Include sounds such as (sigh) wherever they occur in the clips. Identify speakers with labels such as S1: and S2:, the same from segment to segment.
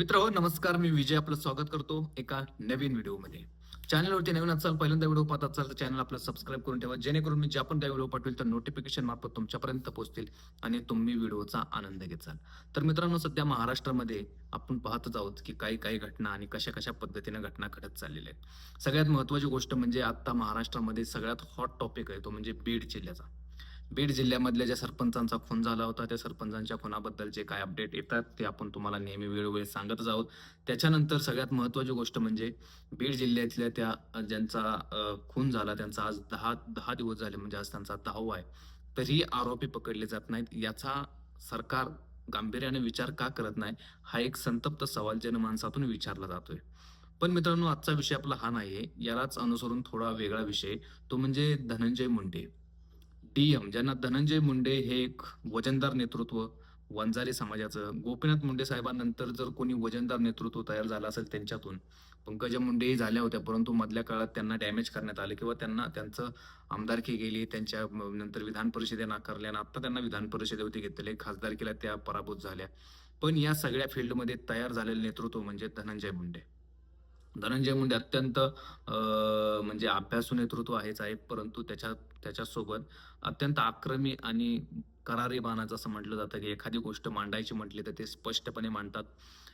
S1: मित्र हो नमस्कार. मी विजय आपलं स्वागत करतो एका नवीन व्हिडिओमध्ये. चॅनलवरती नवीन असाल पहिल्यांदा व्हिडिओ पाहत असाल तर चॅनल आपलं सबस्क्राईब करून ठेवा. जेणेकरून मी ज्या पण त्या व्हिडिओ पाठवेल तर नोटिफिकेशन मार्फत तुमच्यापर्यंत पोहोचतील आणि तुम्ही व्हिडिओचा आनंद घेचाल तर मित्रांनो सध्या महाराष्ट्रामध्ये आपण पाहतच आहोत की काही काही घटना आणि कशा कशा पद्धतीने घटना घडत चाललेल्या आहेत. सगळ्यात महत्वाची गोष्ट म्हणजे आता महाराष्ट्रामध्ये सगळ्यात हॉट टॉपिक आहे तो म्हणजे बीड जिल्ह्याचा. बीड जिल्ह्यामधल्या ज्या सरपंचांचा खून झाला होता त्या सरपंचांच्या खुनाबद्दल जे काय अपडेट येतात ते आपण तुम्हाला नेहमी वेळोवेळी सांगतच आहोत. त्याच्यानंतर सगळ्यात महत्वाची गोष्ट म्हणजे बीड जिल्ह्यातल्या त्या ज्यांचा खून झाला त्यांचा आज दहा दहा दिवस झाले म्हणजे आज त्यांचा दहावा आहे. तरी आरोपी पकडले जात नाहीत. याचा सरकार गांभीर्याने विचार का करत नाही हा एक संतप्त सवाल जनमानसातून विचारला जातोय. पण मित्रांनो आजचा विषय आपला हा नाहीये. यालाच अनुसरून थोडा वेगळा विषय तो म्हणजे धनंजय मुंडे. टीएम ज्यांना धनंजय मुंडे हे एक वजनदार नेतृत्व वंजारी समाजाचं. गोपीनाथ मुंडे साहेबांनंतर जर कोणी वजनदार नेतृत्व तयार झालं असेल त्यांच्यातून पंकजा मुंडेही झाल्या होत्या परंतु मधल्या काळात त्यांना डॅमेज करण्यात आलं किंवा त्यांना त्यांचं आमदारकी गेली त्यांच्या नंतर विधान परिषदे नाकारल्या आणि आता त्यांना विधान परिषदेवरती घेतलेले खासदारकीला त्या पराभूत झाल्या. पण या सगळ्या फील्डमध्ये तयार झालेलं नेतृत्व म्हणजे धनंजय मुंडे. धनंजय मुंडे अत्यंत म्हणजे अभ्यासू नेतृत्व आहेच आहे परंतु त्याच्या त्याच्यासोबत अत्यंत आक्रमी आणि करारी बाणाचं असं म्हटलं जातं की एखादी गोष्ट मांडायची म्हटली तर ते स्पष्टपणे मांडतात.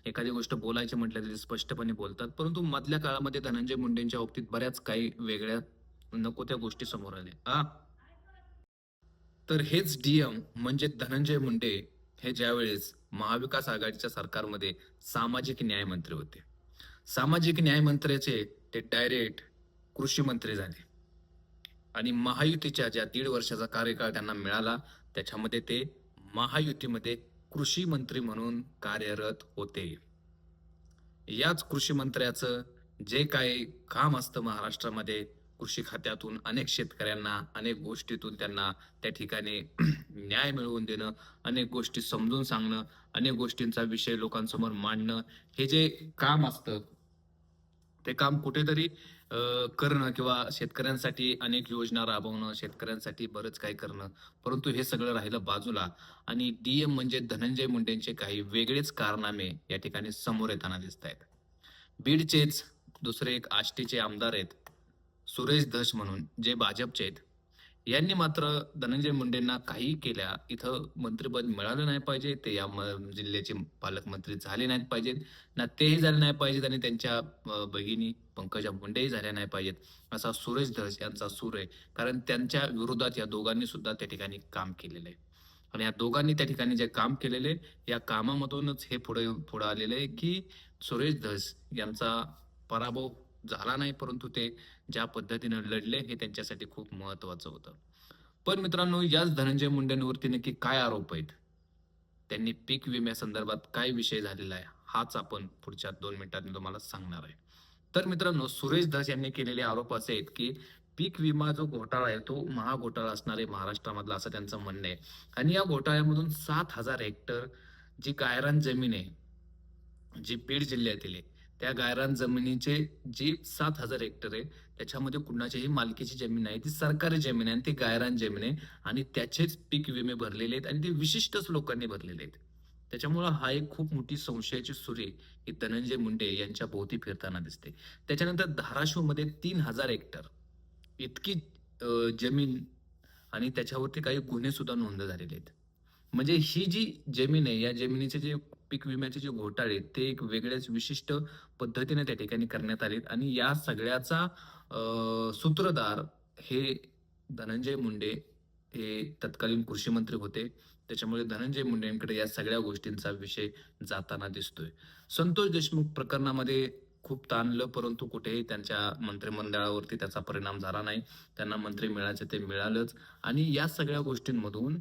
S1: एखादी गोष्ट बोलायची म्हटलं तर ते स्पष्टपणे बोलतात. परंतु मधल्या काळामध्ये धनंजय मुंडेंच्या बाबतीत बऱ्याच काही वेगळ्या नको त्या गोष्टी समोर आल्या. हा तर हेच डीएम म्हणजे धनंजय मुंडे हे ज्यावेळेस महाविकास आघाडीच्या सरकारमध्ये सामाजिक न्याय मंत्री होते. सामाजिक न्याय मंत्र्याचे ते डायरेक्ट कृषी मंत्री झाले. आणि महायुतीच्या ज्या दीड वर्षाचा कार्यकाळ त्यांना मिळाला त्याच्यामध्ये ते महायुतीमध्ये कृषी मंत्री म्हणून कार्यरत होते. याच कृषी मंत्र्याचं जे काही काम असतं महाराष्ट्रामध्ये कृषी खात्यातून अनेक शेतकऱ्यांना अनेक गोष्टीतून त्यांना त्या ठिकाणी (clears throat) न्याय मिळवून देणं अनेक गोष्टी समजून सांगणं अनेक गोष्टींचा विषय लोकांसमोर मांडणं हे जे काम असतं ते काम कुठेतरी करणं किंवा शेतकऱ्यांसाठी अनेक योजना राबवणं शेतकऱ्यांसाठी बरंच काही करणं परंतु हे सगळं राहिलं बाजूला. आणि डीएम म्हणजे धनंजय मुंडेंचे काही वेगळेच कारनामे या ठिकाणी समोर येताना दिसत आहेत. बीडचेच दुसरे एक आष्टीचे आमदार आहेत सुरेश धस म्हणून जे भाजपचे आहेत. यांनी मात्र धनंजय मुंडेंना काही केल्या. इथं मंत्रिपद मिळालं नाही पाहिजे ते या म- जिल्ह्याचे पालकमंत्री झाले नाहीत पाहिजेत. ना तेही झाले नाही पाहिजेत आणि त्यांच्या भगिनी पंकजा मुंडेही झाल्या नाही पाहिजेत असा सुरेश धस यांचा सूर आहे. कारण त्यांच्या विरोधात या दोघांनी सुद्धा त्या ठिकाणी काम केलेलं आहे. आणि या दोघांनी त्या ठिकाणी जे काम केलेले या कामामधूनच हे पुढे पुढे आलेलं आहे की सुरेश धस यांचा पराभव झाला नाही परंतु ते ज्या पद्धतीने लढले हे त्यांच्यासाठी खूप महत्वाचं होतं. पण मित्रांनो याच धनंजय मुंडेंवरती नक्की काय आरोप आहेत? त्यांनी पीक विम्यासंदर्भात काय विषय झालेला आहे? हाच आपण पुढच्या दोन मिनिटांनी मी तुम्हाला सांगणार आहे. तर मित्रांनो सुरेश दास यांनी केलेले आरोप असे आहेत की पीक विमा जो घोटाळा आहे तो महाघोटाळा असणार आहे महाराष्ट्रामधला असं त्यांचं म्हणणं आहे. आणि या घोटाळ्यामधून सात हजार हेक्टर जी गायरान जमीन आहे जी बीड जिल्ह्यातील आहे त्या गायरान जमिनीचे जी सात हजार हेक्टर आहे त्याच्यामध्ये कुणाच्याही मालकीची जमीन आहे ती सरकारी जमीन आहे आणि ती गायरान जमीन आहे आणि त्याचेच पीक विमे भरलेले आहेत आणि ते विशिष्टच लोकांनी भरलेले आहेत. त्याच्यामुळं हा एक खूप मोठी संशयाची सुरी ही धनंजय मुंडे यांच्या भोवती फिरताना दिसते. त्याच्यानंतर धाराशिवमध्ये तीन हजार हेक्टर इतकी जमीन आणि त्याच्यावरती काही गुन्हे सुद्धा नोंद झालेले आहेत. म्हणजे ही जी जमीन आहे या जमिनीचे जे पीक विम्याचे जे घोटाळे आहेत, ते एक वेगळ्याच विशिष्ट पद्धतीने त्या ठिकाणी करण्यात आलेत. आणि या सगळ्याचा सूत्रधार हे धनंजय मुंडे हे तत्कालीन कृषी मंत्री होते. त्याच्यामुळे धनंजय मुंडेंकडे या सगळ्या गोष्टींचा विषय जाताना दिसतोय. संतोष देशमुख प्रकरणामध्ये खूप ताणलं परंतु कुठेही त्यांच्या मंत्रिमंडळावरती त्याचा परिणाम झाला नाही. त्यांना मंत्री मिळायचे ते मिळालंच. आणि या सगळ्या गोष्टींमधून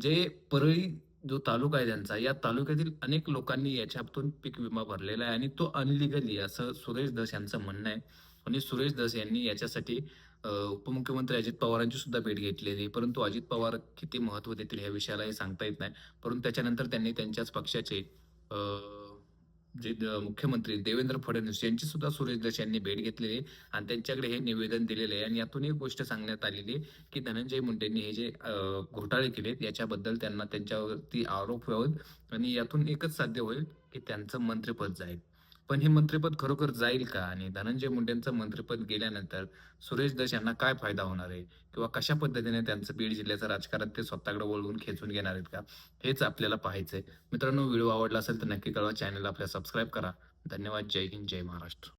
S1: जे परळी जो तालुका आहे त्यांचा या तालुक्यातील अनेक लोकांनी याच्यातून पीक विमा भरलेला आहे आणि तो अनलिगली असं सुरेश दस यांचं म्हणणं आहे. आणि सुरेश दस यांनी याच्यासाठी उपमुख्यमंत्री अजित पवारांची सुद्धा भेट घेतलेली परंतु अजित पवार किती महत्त्व देतील या विषयालाही सांगता येत नाही. परंतु त्याच्यानंतर त्यांनी त्यांच्याच पक्षाचे जे द- मुख्यमंत्री देवेंद्र फडणवीस यांची सुद्धा सुरेश दस यांनी भेट घेतलेली आहे आणि त्यांच्याकडे हे निवेदन दिलेले आहे. आणि यातून एक गोष्ट सांगण्यात आलेली की धनंजय मुंडेंनी हे जे घोटाळे केलेत याच्याबद्दल त्यांना त्यांच्यावरती आरोप व्हावेत आणि यातून एकच साध्य होईल की त्यांचं मंत्रिपद जाईल. पण हे मंत्रिपद खरोखर जाईल का? आणि धनंजय मुंडेंचं मंत्रिपद गेल्यानंतर सुरेश दश यांना काय फायदा होणार आहे? किंवा कशा पद्धतीने त्यांचं बीड जिल्ह्याचं राजकारण ते स्वतःकडे वळवून खेचून घेणार आहेत का? हेच आपल्याला पाहायचंय. मित्रांनो व्हिडिओ आवडला असेल तर नक्की कळवा. चॅनल आपल्या सबस्क्राईब करा. धन्यवाद. जय हिंद. जय महाराष्ट्र.